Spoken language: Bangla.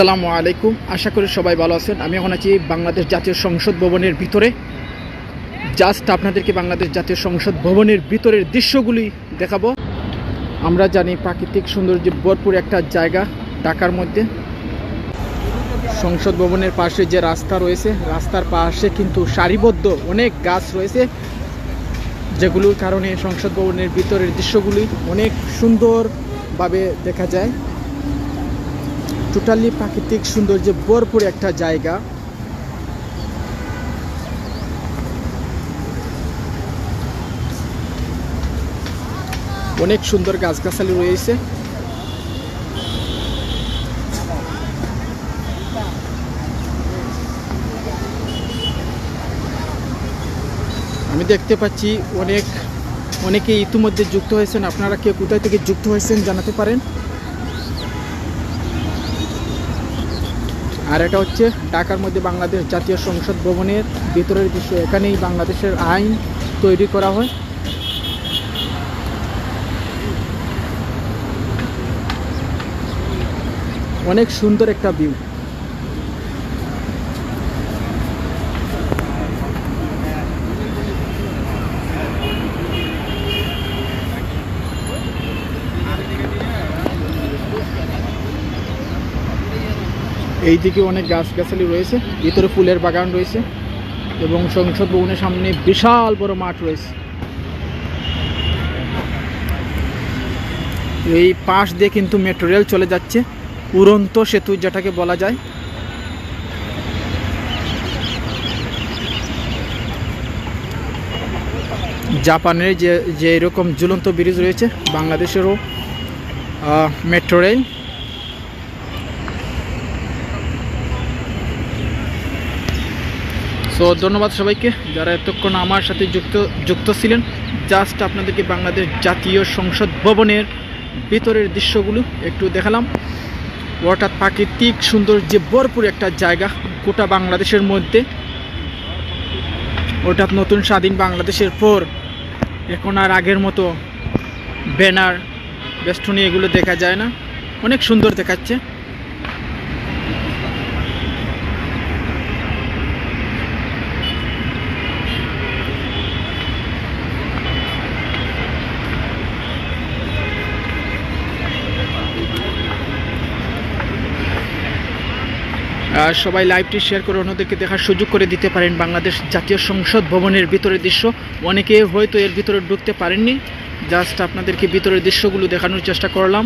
আসসালামু আলাইকুম। আশা করি সবাই ভালো আছেন। আমি এখন আছি বাংলাদেশ জাতীয় সংসদ ভবনের ভিতরে। জাস্ট আপনাদেরকে বাংলাদেশ জাতীয় সংসদ ভবনের ভিতরের দৃশ্যগুলি দেখাবো। আমরা জানি প্রাকৃতিক সৌন্দর্য ভরপুর একটা জায়গা ঢাকার মধ্যে। সংসদ ভবনের পাশে যে রাস্তা রয়েছে, রাস্তার পাশে কিন্তু সারিবদ্ধ অনেক গাছ রয়েছে। যেগুলোর কারণে সংসদ ভবনের ভিতরের দৃশ্যগুলি অনেক সুন্দরভাবে দেখা যায়। টোটালি প্রাকৃতিক সৌন্দর্যে ভরপুর একটা জায়গা। অনেক সুন্দর গাছগাছালি রয়েছে। আমি দেখতে পাচ্ছি অনেক অনেকে ইতিমধ্যে যুক্ত হয়েছেন। আপনারা কে কোথায় থেকে যুক্ত হয়েছেন জানাতে পারেন? আর এটা হচ্ছে ঢাকার মধ্যে বাংলাদেশ জাতীয় সংসদ ভবনের ভিতরের দৃশ্য। এখানেই বাংলাদেশের আইন তৈরি করা হয়। অনেক সুন্দর একটা ভিউ এইদিকে অনেক গাছগাছালি রয়েছে, ভিতরে ফুলের বাগান রয়েছে এবং সংসদ ভবনের সামনে বিশাল বড় মাঠ রয়েছে। এই পাশ দিয়ে কিন্তু মেট্রো রেল চলে যাচ্ছে, উড়ন্ত সেতু যেটাকে বলা যায়। জাপানের যে যে এরকম ঝুলন্ত ব্রিজ রয়েছে, বাংলাদেশেরও মেট্রো রেল সো ধন্যবাদ সবাইকে যারা এতক্ষণ আমার সাথে যুক্ত যুক্ত ছিলেন। জাস্ট আপনাদেরকে বাংলাদেশ জাতীয় সংসদ ভবনের ভিতরের দৃশ্যগুলো একটু দেখালাম। অর্থাৎ প্রাকৃতিক সৌন্দর্যে ভরপুর একটা জায়গা গোটা বাংলাদেশের মধ্যে। অর্থাৎ নতুন স্বাধীন বাংলাদেশের পর এখন আর আগের মতো ব্যানার, বেষ্টনী এগুলো দেখা যায় না। অনেক সুন্দর দেখাচ্ছে। সবাই লাইভটি শেয়ার করে অন্যদেরকে দেখার সুযোগ করে দিতে পারেন বাংলাদেশ জাতীয় সংসদ ভবনের ভিতরের দৃশ্য। অনেকে হয়তো এর ভিতরে ঢুকতে পারেননি। জাস্ট আপনাদেরকে ভিতরের দৃশ্যগুলো দেখানোর চেষ্টা করলাম।